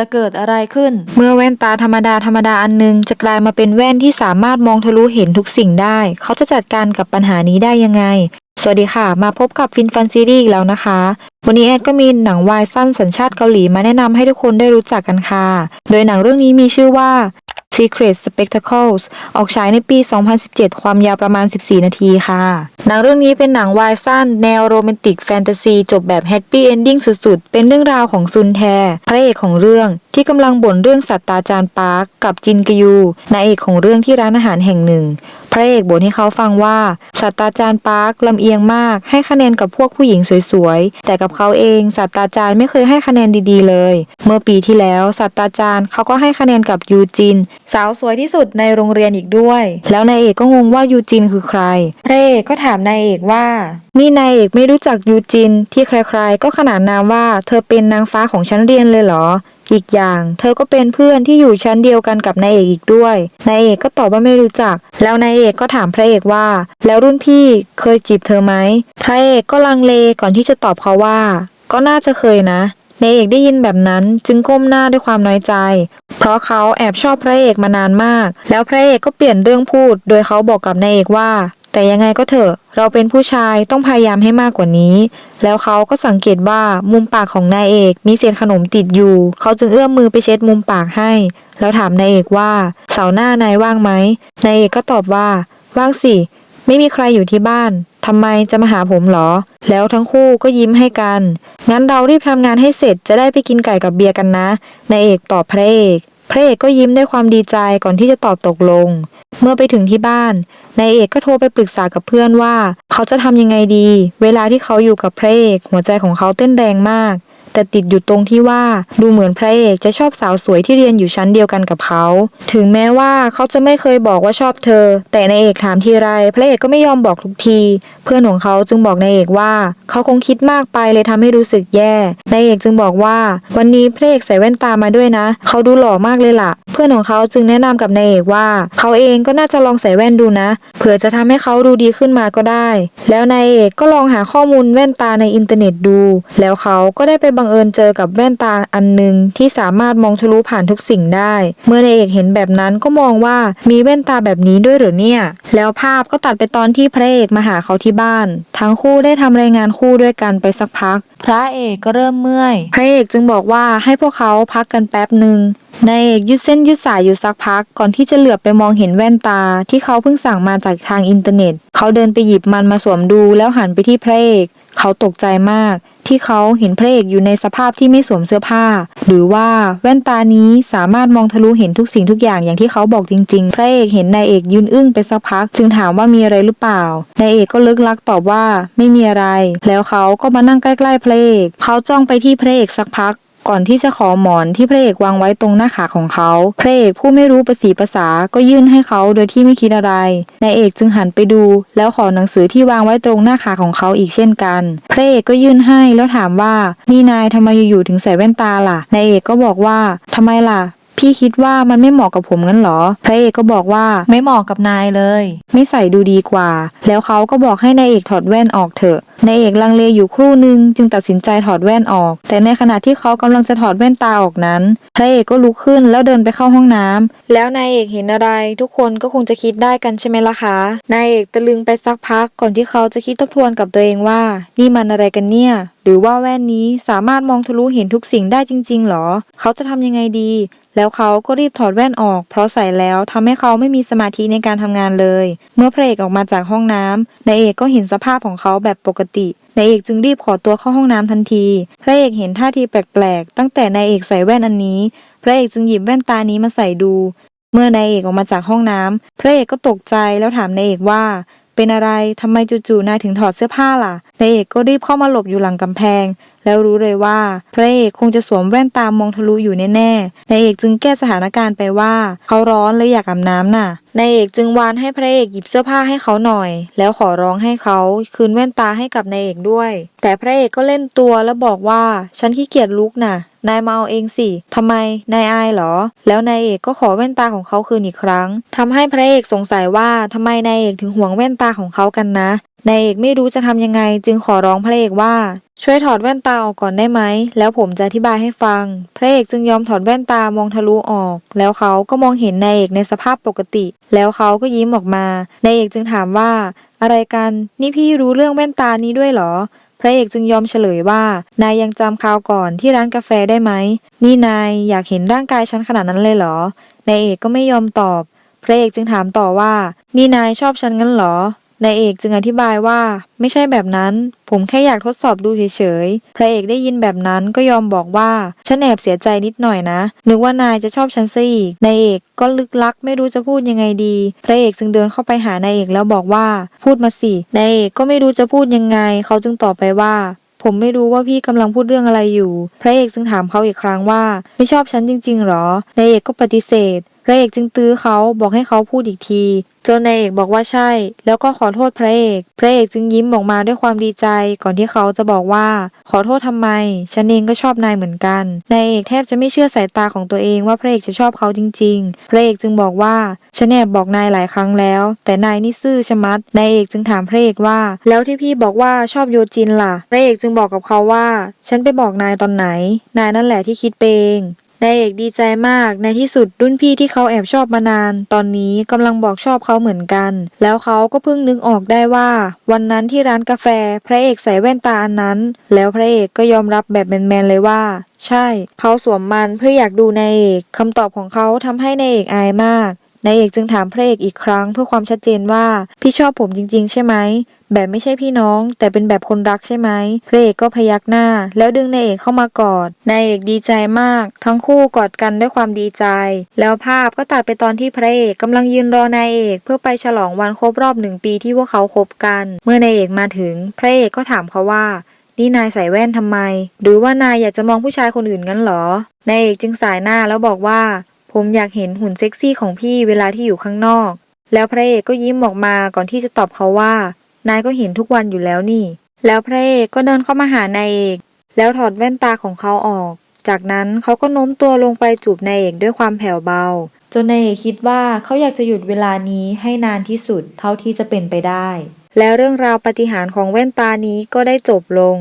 จะเกิดอะไรขึ้น เมื่อแว่นตาธรรมดาธรรมดาอันหนึง จะกลายมาเป็นแว่นที่สามารถมองทะลุเห็นทุกสิ่งได้ เขาจะจัดการกับปัญหานี้ได้ยังไง สวัสดีค่ะ มาพบกับฟินฟันซีรีส์อีกแล้วนะคะ วันนี้แอดก็มีหนังวายสั้นสัญชาติเกาหลีมาแนะนำให้ทุกคนได้รู้จักกันค่ะ โดยหนังเรื่องนี้มีชื่อว่า Secret Spectacles ออกฉายในปี 2017 ความยาวประมาณ 14 นาทีค่ะ หนังเรื่องนี้เป็นหนังวายสั้น แนวโรแมนติกแฟนตาซี จบแบบแฮปปี้เอนดิ้งสุดๆ เป็นเรื่องราวของซุนแท พระเอกของเรื่องที่กำลังบ่นเรื่องสัตว์ตาจารย์ปาร์กกับจินกยูนายเอกของเรื่องที่ร้านอาหารแห่งหนึ่ง พระเอกบ่นให้เขาฟังว่าศาสตราจารย์ปาร์คลำเอียงมากให้คะแนนกับพวกผู้หญิงสวยๆ แต่กับเขาเองศาสตราจารย์ไม่เคยให้คะแนนดีๆเลย เมื่อปีที่แล้วศาสตราจารย์เขาก็ให้คะแนนกับยูจิน สาวสวยที่สุดในโรงเรียนอีกด้วย แล้วนายเอกก็งงว่ายูจินคือใคร พระเอกก็ถามนายเอกว่านี่นายเอกไม่รู้จักยูจินที่ใครๆ ก็ขนานนามว่า เธอเป็นนางฟ้าของชั้นเรียนเลยเหรอ อีกอย่าง เธอก็เป็นเพื่อนที่อยู่ชั้นเดียวกันกับนายเอกอีกด้วย นายเอกก็ตอบว่าไม่รู้จัก แล้วนายเอกก็ถามพระเอกว่า แล้วรุ่นพี่เคยจีบเธอไหม พระเอกก็ลังเลก่อนที่จะตอบเขาว่า ก็น่าจะเคยนะนายเอกได้ยินแบบนั้นจึงก้มหน้าด้วยความน้อยใจ เพราะเขาแอบชอบพระเอกมานานมาก แล้วพระเอกก็เปลี่ยนเรื่องพูด โดยเขาบอกกับนายเอกว่า แต่ยังไงก็เถอะ เราเป็นผู้ชายต้องพยายามให้มากกว่านี้ แล้วเขาก็สังเกตว่ามุมปากของนายเอกมีเศษขนมติดอยู่ เขาจึงเอื้อมมือไปเช็ดมุมปากให้ แล้วถามนายเอกว่า เสาร์หน้านายว่างไหมนายเอกก็ตอบว่า ว่างสิ ไม่มีใครอยู่ที่บ้านทำไมจะมาหาผมเหรอ แล้วทั้งคู่ก็ยิ้มให้กัน งั้นเรารีบทำงานให้เสร็จจะได้ไปกินไก่กับเบียร์กันนะนายเอกตอบพระเอก พระเอกก็ยิ้มด้วยความดีใจก่อนที่จะตอบตกลง เมื่อไปถึงที่บ้านนายเอกก็โทรไปปรึกษากับเพื่อนว่า เขาจะทำยังไงดี เวลาที่เขาอยู่กับพระเอกหัวใจของเขาเต้นแรงมาก แต่ติดอยู่ตรงที่ว่าดูเหมือนพระเอกจะชอบสาวสวยที่เรียนอยู่ชั้นเดียวกันกับเขา ถึงแม้ว่าเขาจะไม่เคยบอกว่าชอบเธอ แต่นายเอกถามทีไร พระเอกก็ไม่ยอมบอกทุกที เพื่อนของเขาจึงบอกนายเอกว่าเขาคงคิดมากไปเลยทำให้รู้สึกแย่นายเอกจึงบอกว่า วันนี้พระเอกใส่แว่นตามาด้วยนะ เขาดูหล่อมากเลยล่ะ เพื่อนของเขาจึงแนะนำกับนายเอกว่า เขาเองก็น่าจะลองใส่แว่นดูนะ เผื่อจะทำให้เขาดูดีขึ้นมาก็ได้ แล้วนายเอกก็ลองหาข้อมูลแว่นตาในอินเทอร์เน็ตดู แล้วเขาก็ได้ไปบังเอิญเจอกับแว่นตาอันหนึ่งที่สามารถมองทะลุผ่านทุกสิ่งได้ เมื่อนายเอกเห็นแบบนั้นก็มองว่ามีแว่นตาแบบนี้ด้วยหรือเนี่ย แล้วภาพก็ตัดไปตอนที่พระเอกมาหาเขาที่บ้าน ทั้งคู่ได้ทำรายงานคู่ด้วยกันไปสักพัก พระเอกก็เริ่มเมื่อย พระเอกจึงบอกว่าให้พวกเขาพักกันแป๊บหนึ่งนายเอกยืดเส้นยืดสายอยู่สักพัก ก่อนที่จะเหลือบไปมองเห็นแว่นตา ที่เขาเพิ่งสั่งมาจากทางอินเทอร์เน็ต เขาเดินไปหยิบมันมาสวมดูแล้วหันไปที่พระเอก เขาตกใจมาก ที่เขาเห็นพระเอกอยู่ในสภาพที่ไม่สวมเสื้อผ้า หรือว่าแว่นตานี้สามารถมองทะลุเห็นทุกสิ่งทุกอย่างอย่างที่เขาบอกจริงๆ พระเอกเห็นนายเอกยืนอึ้งไปสักพัก จึงถามว่ามีอะไรหรือเปล่านายเอกก็ลึกลักตอบว่าไม่มีอะไร แล้วเขาก็มานั่งใกล้ๆพระเอกเขาจ้องไปที่พระเอกสักพัก ก่อนที่จะขอหมอนที่พระเอกวางไว้ตรงหน้าขาของเขา พระเอกผู้ไม่รู้ภาษีภาษาก็ยื่นให้เขาโดยที่ไม่คิดอะไร นายเอกจึงหันไปดู แล้วขอหนังสือที่วางไว้ตรงหน้าขาของเขาอีกเช่นกัน พระเอกก็ยื่นให้แล้วถามว่า นี่นายทำไมอยู่ๆถึงใส่แว่นตาล่ะ นายเอกก็บอกว่าทำไมล่ะ พี่คิดว่ามันไม่เหมาะกับผมงั้นเหรอ พระเอกก็บอกว่าไม่เหมาะกับนายเลย ไม่ใส่ดูดีกว่า แล้วเขาก็บอกให้นายเอกถอดแว่นออกเถอะนายเอกลังเลอยู่ครู่หนึ่งจึงตัดสินใจถอดแว่นออก แต่ในขณะที่เขากำลังจะถอดแว่นตาออกนั้น พระเอกก็ลุกขึ้นแล้วเดินไปเข้าห้องน้ำแล้วนายเอกเห็นอะไร ทุกคนก็คงจะคิดได้กันใช่ไหมล่ะคะนายเอกตะลึงไปสักพักก่อนที่เขาจะคิดทบทวนกับตัวเองว่า นี่มันอะไรกันเนี่ยหรือว่าแว่นนี้สามารถมองทะลุเห็นทุกสิ่งได้จริง ๆ หรอ เขาจะทำยังไงดี แล้วเขาก็รีบถอดแว่นออก เพราะใส่แล้วทำให้เขาไม่มีสมาธิในการทำงานเลย เมื่อพระเอกออกมาจากห้องน้ำนายเอกก็เห็นสภาพของเขาแบบปกตินายเอกจึงรีบขอตัวเข้าห้องน้ำทันที พระเอกเห็นท่าทีแปลกๆตั้งแต่นายเอกใส่แว่นอันนี้ พระเอกจึงหยิบแว่นตานี้มาใส่ดู เมื่อนายเอกออกมาจากห้องน้ำพระเอกก็ตกใจแล้วถามนายเอกว่า เป็นอะไรทำไมจู่ๆนายถึงถอดเสื้อผ้าล่ะ นายเอกก็รีบเข้ามาหลบอยู่หลังกำแพง แล้วรู้เลยว่าพระเอกคงจะสวมแว่นตามองทะลุอยู่แน่ๆนายเอกจึงแก้สถานการณ์ไปว่าเขาร้อนเลยอยากอาบน้ำน่ะนายเอกจึงวานให้พระเอกหยิบเสื้อผ้าให้เขาหน่อย แล้วขอร้องให้เขาคืนแว่นตาให้กับนายเอกด้วย แต่พระเอกก็เล่นตัวแล้วบอกว่าฉันขี้เกียจลุกน่ะนายมาเอาเองสิทำไม นายอายเหรอ แล้วนายเอกก็ขอแว่นตาของเขาคืนอีกครั้ง ทำให้พระเอกสงสัยว่าทำไมนายเอกถึงห่วงแว่นตาของเขากันนะ นายเอกไม่รู้จะทำยังไงจึงขอร้องพระเอกว่า ช่วยถอดแว่นตาออกก่อนได้ไหม แล้วผมจะอธิบายให้ฟัง พระเอกจึงยอมถอดแว่นตามองทะลุออก แล้วเขาก็มองเห็นนายเอกในสภาพปกติ แล้วเขาก็ยิ้มออกมานายเอกจึงถามว่า อะไรกันนี่พี่รู้เรื่องแว่นตานี้ด้วยเหรอพระเอกจึงยอมเฉลยว่า นายยังจำคราวก่อนที่ร้านกาแฟได้ไหม นี่นายอยากเห็นร่างกายฉันขนาดนั้นเลยเหรอ นายเอกก็ไม่ยอมตอบ พระเอกจึงถามต่อว่า นี่นายชอบฉันงั้นเหรอ นายเอกจึงอธิบายว่า ไม่ใช่แบบนั้น ผมแค่อยากทดสอบดูเฉยๆ พระเอกได้ยินแบบนั้นก็ยอมบอกว่าฉันแอบเสียใจนิดหน่อยนะ นึกว่านายจะชอบฉันซะอีกนายเอกก็ลึกลักไม่รู้จะพูดยังไงดี พระเอกจึงเดินเข้าไปหานายเอกแล้วบอกว่า พูดมาสินายเอกก็ไม่รู้จะพูดยังไง เขาจึงตอบไปว่าผมไม่รู้ว่าพี่กำลังพูดเรื่องอะไรอยู่ พระเอกจึงถามเขาอีกครั้งว่า ไม่ชอบฉันจริงๆหรอนายเอกก็ปฏิเสธ ระเอกจึงตื้อเขาบอกให้เขาพูดอีกที จนนายเอกบอกว่าใช่ แล้วก็ขอโทษพระเอก พระเอกจึงยิ้มออกมาด้วยความดีใจ ก่อนที่เขาจะบอกว่า ขอโทษทำไม ฉันเองก็ชอบนายเหมือนกัน นายเอกแทบจะไม่เชื่อสายตาของตัวเองว่าพระเอกจะชอบเขาจริง ๆ พระเอกจึงบอกว่าฉันแอบบอกนายหลายครั้งแล้ว แต่นายนี่ซื่อชะมัด นายเอกจึงถามพระเอกว่า แล้วที่พี่บอกว่าชอบโยจินล่ะ พระเอกจึงบอกกับเขาว่า ฉันไปบอกนายตอนไหน นายนั่นแหละที่คิดไปเอง นายเอกดีใจมาก ในที่สุดรุ่นพี่ที่เขาแอบชอบมานาน ตอนนี้กำลังบอกชอบเขาเหมือนกัน แล้วเขาก็เพิ่งนึกออกได้ว่า วันนั้นที่ร้านกาแฟ พระเอกใส่แว่นตาอันนั้น แล้วพระเอกก็ยอมรับแบบแมนๆเลยว่า ใช่ เขาสวมมันเพื่ออยากดูนายเอกคำตอบของเขาทำให้นายเอกอายมากนายเอกจึงถามพระเอกอีกครั้งเพื่อความชัดเจนว่า พี่ชอบผมจริง ๆ ใช่ไหม แบบไม่ใช่พี่น้อง แต่เป็นแบบคนรักใช่ไหมพระเอกก็พยักหน้า แล้วดึงนายเอกเข้ามากอดนายเอกดีใจมาก ทั้งคู่กอดกันด้วยความดีใจ แล้วภาพก็ตัดไปตอนที่พระเอกกำลังยืนรอนายเอก เพื่อไปฉลองวันครบรอบหนึ่งปีที่พวกเขาคบกัน เมื่อนายเอกมาถึง พระเอกก็ถามเขาว่านี่นายใส่แว่นทำไม หรือว่านายอยากจะมองผู้ชายคนอื่นงั้นเหรอนายเอกจึงสายหน้าแล้วบอกว่า ผมอยากเห็นหุ่นเซ็กซี่ของพี่เวลาที่อยู่ข้างนอก แล้วพระเอกก็ยิ้มออกมาก่อนที่จะตอบเขาว่า นายก็เห็นทุกวันอยู่แล้วนี่ แล้วพระเอกก็เดินเข้ามาหานายเอก แล้วถอดแว่นตาของเขาออก จากนั้นเขาก็โน้มตัวลงไปจูบนายเอกด้วยความแผ่วเบา จนนายเอกคิดว่าเขาอยากจะหยุดเวลานี้ให้นานที่สุดเท่าที่จะเป็นไปได้ แล้วเรื่องราวปฏิหารของแว่นตานี้ก็ได้จบลง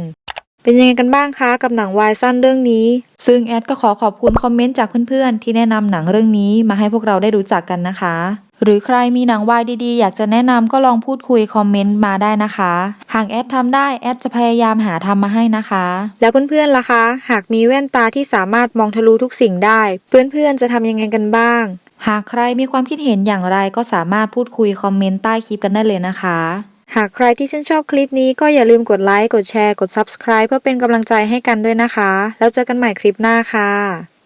เป็นยังไงกันบ้างคะกับหนังวายสั้นเรื่องนี้ ซึ่งแอดก็ขอขอบคุณคอมเมนต์จากเพื่อนๆ ที่แนะนำหนังเรื่องนี้มาให้พวกเราได้รู้จักกันนะคะ หรือใครมีหนังวายดีๆ อยากจะแนะนำก็ลองพูดคุยคอมเมนต์มาได้นะคะ หากแอดทำได้แอดจะพยายามหาทำมาให้นะคะ แล้วเพื่อนๆล่ะคะ หากมีแว่นตาที่สามารถมองทะลุทุกสิ่งได้ เพื่อนๆจะทำยังไงกันบ้าง หากใครมีความคิดเห็นอย่างไรก็สามารถพูดคุยคอมเมนต์ใต้คลิปกันได้เลยนะคะหากใครที่ชื่นชอบคลิปนี้ก็อย่าลืมกดไลค์ กดแชร์ กด Subscribe เพื่อเป็นกำลังใจให้กันด้วยนะคะ แล้วเจอกันใหม่คลิปหน้าค่ะ